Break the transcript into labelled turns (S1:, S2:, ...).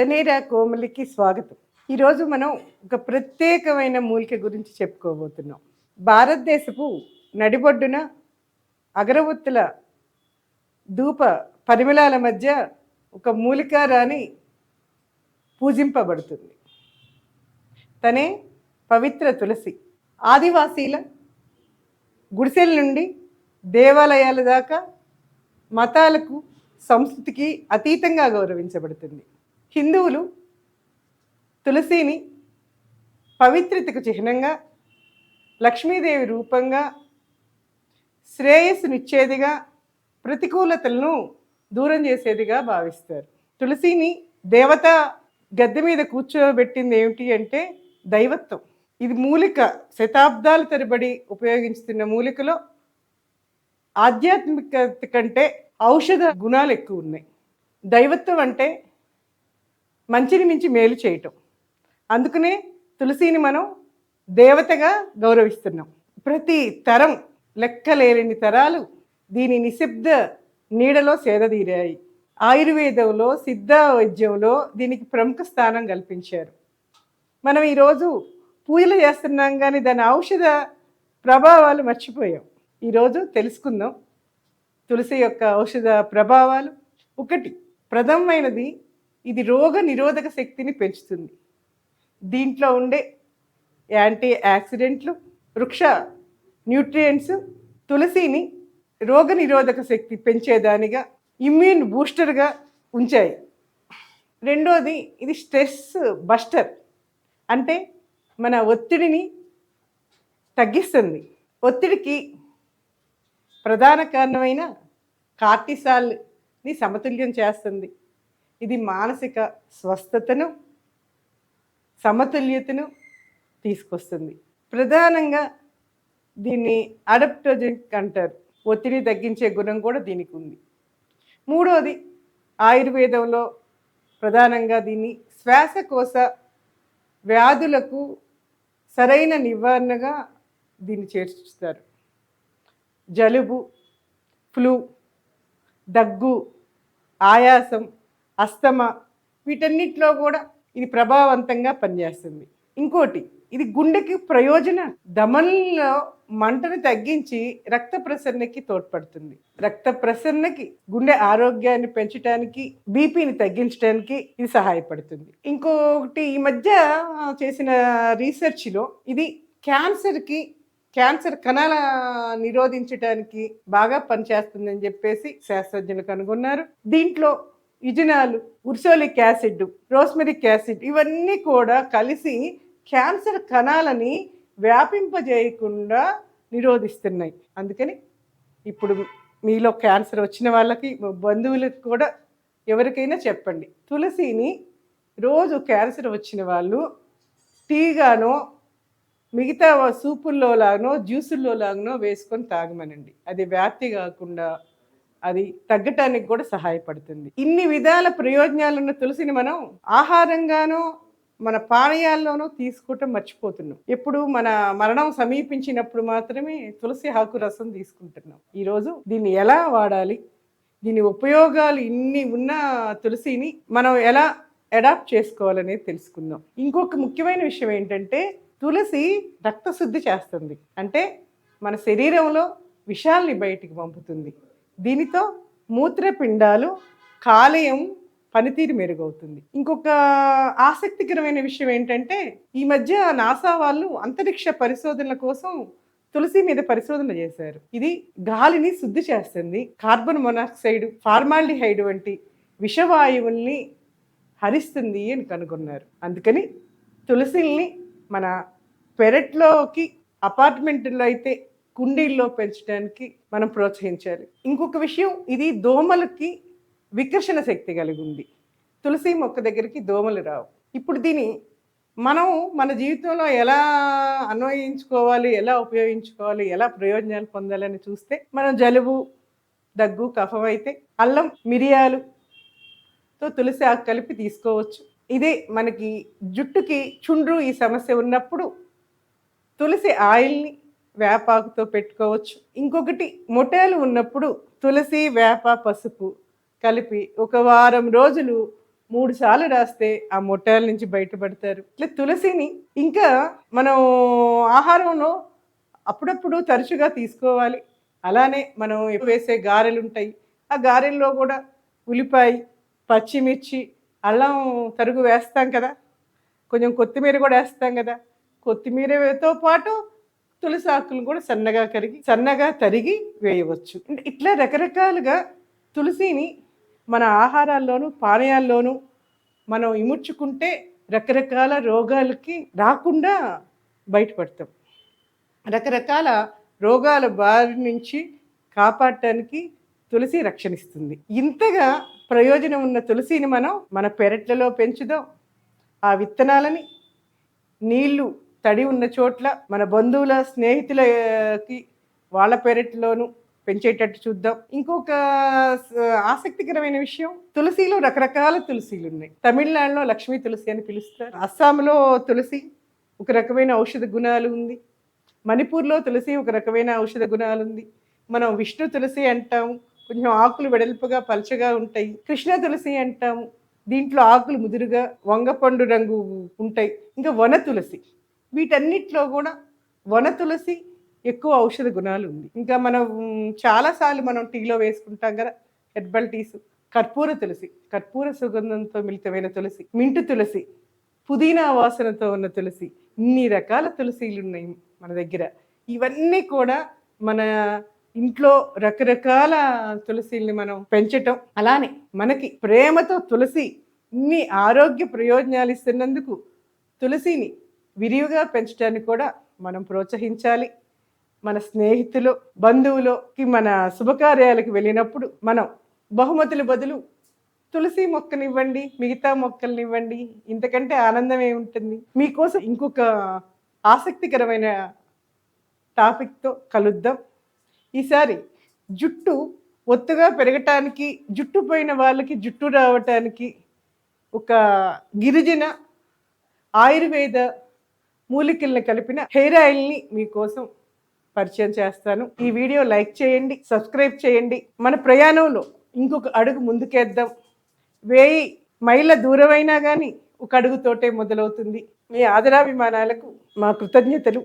S1: తనేరా కోమలికి స్వాగతం. ఈరోజు మనం ఒక ప్రత్యేకమైన మూలిక గురించి చెప్పుకోబోతున్నాం. భారతదేశపు నడిబొడ్డున అగరవత్తుల ధూప పరిమళాల మధ్య ఒక మూలికారాని పూజింపబడుతుంది. తనే పవిత్ర తులసి. ఆదివాసీల గుడిసెల నుండి దేవాలయాల దాకా మతాలకు సంస్కృతికి అతీతంగా గౌరవించబడుతుంది. హిందువులు తులసిని పవిత్రతకు చిహ్నంగా లక్ష్మీదేవి రూపంగా శ్రేయస్సునిచ్చేదిగా ప్రతికూలతలను దూరం చేసేదిగా భావిస్తారు. తులసిని దేవత గద్దె మీద కూర్చోబెట్టింది ఏమిటి అంటే దైవత్వం. ఇది మూలిక శతాబ్దాల తరబడి ఉపయోగిస్తున్న మూలికలో ఆధ్యాత్మికత కంటే ఔషధ గుణాలు ఎక్కువ ఉన్నాయి. దైవత్వం అంటే మంచిని మించి మేలు చేయటం. అందుకనే తులసిని మనం దేవతగా గౌరవిస్తున్నాం. ప్రతి తరం లెక్కలేని తరాలు దీని నిశ్శబ్ద నీడలో సేదదీరాయి ఆయుర్వేదంలో సిద్ధ వైద్యంలో దీనికి ప్రముఖ స్థానం కల్పించారు. మనం ఈరోజు పూజలు చేస్తున్నాం కానీ దాని ఔషధ ప్రభావాలు మర్చిపోయాం. ఈరోజు తెలుసుకుందాం. తులసి యొక్క ఔషధ ప్రభావాలు. ఒకటి ప్రథమమైనది ఇది రోగ నిరోధక శక్తిని పెంచుతుంది. దీంట్లో ఉండే యాంటీ యాక్సిడెంట్లు వృక్ష న్యూట్రియంట్స్ తులసిని రోగ నిరోధక శక్తి పెంచేదానిగా ఇమ్యూన్ బూస్టర్గా ఉంచాయి. రెండోది ఇది స్ట్రెస్ బస్టర్ అంటే మన ఒత్తిడిని తగ్గిస్తుంది. ఒత్తిడికి ప్రధాన కారణమైన కార్టిసాల్ని సమతుల్యం చేస్తుంది. ఇది మానసిక స్వస్థతను సమతుల్యతను తీసుకొస్తుంది. ప్రధానంగా దీన్ని అడప్టోజెనిక్ అంటారు ఒత్తిడి తగ్గించే గుణం కూడా దీనికి ఉంది. మూడోది ఆయుర్వేదంలో ప్రధానంగా దీన్ని శ్వాసకోశ వ్యాధులకు సరైన నివారణగా దీన్ని చేర్చుతారు జలుబు ఫ్లూ దగ్గు ఆయాసం అస్తమా వీటన్నిటిలో కూడా ఇది ప్రభావవంతంగా పనిచేస్తుంది. ఇంకోటి ఇది గుండెకి ప్రయోజన దమనంలో మంటను తగ్గించి రక్త ప్రసరణకి తోడ్పడుతుంది. రక్త ప్రసరణకి గుండె ఆరోగ్యాన్ని పెంచడానికి బీపీని తగ్గించడానికి ఇది సహాయపడుతుంది. ఇంకొకటి ఈ మధ్య చేసిన రీసెర్చ్లో ఇది క్యాన్సర్కి క్యాన్సర్ కణాల నిరోధించడానికి బాగా పనిచేస్తుందని చెప్పేసి శాస్త్రజ్ఞులు కనుగొన్నారు. దీంట్లో ఇజినాలు ఉర్సోలిక్ యాసిడ్ రోస్మెరిక్ యాసిడ్ ఇవన్నీ కూడా కలిసి క్యాన్సర్ కణాలని వ్యాపింపజేయకుండా నిరోధిస్తున్నాయి. అందుకని ఇప్పుడు మీలో క్యాన్సర్ వచ్చిన వాళ్ళకి బంధువులకు కూడా ఎవరికైనా చెప్పండి. తులసిని రోజు క్యాన్సర్ వచ్చిన వాళ్ళు టీగానో మిగతా సూపుల్లో లాగనో జ్యూసుల్లో లాగానో వేసుకొని తాగమనండి. అది వ్యాప్తి కాకుండా అది తగ్గటానికి కూడా సహాయపడుతుంది. ఇన్ని విధాల ప్రయోజనాలున్న తులసిని మనం ఆహారంగానో మన పానీయాల్లోనూ తీసుకోవటం మర్చిపోతున్నాం. ఎప్పుడు మన మరణం సమీపించినప్పుడు మాత్రమే తులసి ఆకు రసం తీసుకుంటున్నాం. ఈరోజు దీన్ని ఎలా వాడాలి? దీని ఉపయోగాలు ఇన్ని ఉన్న తులసిని మనం ఎలా అడాప్ట్ చేసుకోవాలనేది తెలుసుకుందాం. ఇంకొక ముఖ్యమైన విషయం ఏంటంటే తులసి రక్తశుద్ధి చేస్తుంది. అంటే మన శరీరంలో విషాల్ని బయటికి పంపుతుంది. దీనితో మూత్రపిండాలు కాలేయం పనితీరు మెరుగవుతుంది. ఇంకొక ఆసక్తికరమైన విషయం ఏంటంటే ఈ మధ్య నాసా వాళ్ళు అంతరిక్ష పరిశోధనల కోసం తులసి మీద పరిశోధన చేశారు. ఇది గాలిని శుద్ధి చేస్తుంది. కార్బన్ మొనాక్సైడ్ ఫార్మాల్డిహైడ్ వంటి విషవాయువుల్ని హరిస్తుంది అని కనుగొన్నారు. అందుకని తులసిల్ని మన పెరట్లోకి అపార్ట్మెంట్లో అయితే కుండీల్లో పెంచడానికి మనం ప్రోత్సహించాలి. ఇంకొక విషయం ఇది దోమలకి వికర్షణ శక్తి కలిగి ఉంది. తులసి మొక్క దగ్గరికి దోమలు రావు. ఇప్పుడు దీని మనం మన జీవితంలో ఎలా అన్వయించుకోవాలి ఎలా ఉపయోగించుకోవాలి ఎలా ప్రయోజనాలు పొందాలని చూస్తే మనం జలుబు దగ్గు కఫం అయితే అల్లం మిరియాలుతో తులసి ఆకు కలిపి తీసుకోవచ్చు. ఇదే మనకి జుట్టుకి చుండ్రు ఈ సమస్య ఉన్నప్పుడు తులసి ఆయిల్ని వేపాకుతో పెట్టుకోవచ్చు. ఇంకొకటి మొటేలు ఉన్నప్పుడు తులసి వేప పసుపు కలిపి ఒక వారం రోజులు మూడు సార్లు రాస్తే ఆ మొట్టాల నుంచి బయటపడతారు. ఇట్లా తులసిని ఇంకా మనం ఆహారంలో అప్పుడప్పుడు తరచుగా తీసుకోవాలి. అలానే మనం ఎప్పుడు వేసే గారెలు ఉంటాయి ఆ గారెల్లో కూడా ఉల్లిపాయ పచ్చిమిర్చి అల్లం తరుగు వేస్తాం కదా. కొంచెం కొత్తిమీర కూడా వేస్తాం కదా. కొత్తిమీరతో పాటు తులసి ఆకులను కూడా సన్నగా కరిగి సన్నగా తరిగి వేయవచ్చు. అంటే ఇట్లా రకరకాలుగా తులసిని మన ఆహారాల్లోనూ పానీయాల్లోనూ మనం ఇముడ్చుకుంటే రకరకాల రోగాలకి రాకుండా బయటపడతాం. రకరకాల రోగాల బారి నుంచి కాపాడటానికి తులసి రక్షణిస్తుంది. ఇంతగా ప్రయోజనం ఉన్న తులసిని మనం మన పెరట్లలో పెంచుదాం. ఆ విత్తనాలని నీళ్ళు తడి ఉన్న చోట్ల మన బంధువుల స్నేహితులకి వాళ్ళ పెరట్లోను పెంచేటట్టు చూద్దాం. ఇంకొక ఆసక్తికరమైన విషయం తులసిలో రకరకాల తులసిలు ఉన్నాయి. తమిళనాడులో లక్ష్మీ తులసి అని పిలుస్తారు. అస్సాంలో తులసి ఒక రకమైన ఔషధ గుణాలు ఉంది. మణిపూర్లో తులసి ఒక రకమైన ఔషధ గుణాలు ఉంది. మనం విష్ణు తులసి అంటాము. కొంచెం ఆకులు వెడల్పుగా పల్చగా ఉంటాయి. కృష్ణ తులసి అంటాము. దీంట్లో ఆకులు ముదురుగా వంగపండు రంగు ఉంటాయి. ఇంకా వన తులసి. వీటన్నిటిలో కూడా వన తులసి ఎక్కువ ఔషధ గుణాలు ఉంది. ఇంకా మనం చాలాసార్లు మనం టీలో వేసుకుంటాం కదా హెర్బల్ టీస్ కర్పూర తులసి కర్పూర సుగంధంతో మిళితమైన తులసి మింటు తులసి పుదీనా వాసనతో ఉన్న తులసి ఇన్ని రకాల తులసీలు ఉన్నాయి మన దగ్గర. ఇవన్నీ కూడా మన ఇంట్లో రకరకాల తులసిల్ని మనం పెంచటం అలానే మనకి ప్రేమతో తులసి ఇన్ని ఆరోగ్య ప్రయోజనాలు ఇస్తున్నందుకు తులసిని విరివిగా పెంచడానికి కూడా మనం ప్రోత్సహించాలి. మన స్నేహితులు బంధువులకి మన శుభకార్యాలకు వెళ్ళినప్పుడు మనం బహుమతుల బదులు తులసి మొక్కనివ్వండి మిగతా మొక్కలనివ్వండి. ఇంతకంటే ఆనందం ఏముంటుంది? మీకోసం ఇంకొక ఆసక్తికరమైన టాపిక్తో కలుద్దాం. ఈసారి జుట్టు ఒత్తుగా పెరగటానికి జుట్టు పోయిన వాళ్ళకి జుట్టు రావటానికి ఒక గిరిజన ఆయుర్వేద మూలికల్ని కలిపిన హెయిర్ ఆయిల్ని మీకోసం పరిచయం చేస్తాను. ఈ వీడియో లైక్ చేయండి సబ్స్క్రైబ్ చేయండి. మన ప్రయాణంలో ఇంకొక అడుగు ముందుకేద్దాం. వేయి మైళ్ళ దూరమైనా కానీ ఒక అడుగుతోటే మొదలవుతుంది. మీ ఆదరాభిమానాలకు మా కృతజ్ఞతలు.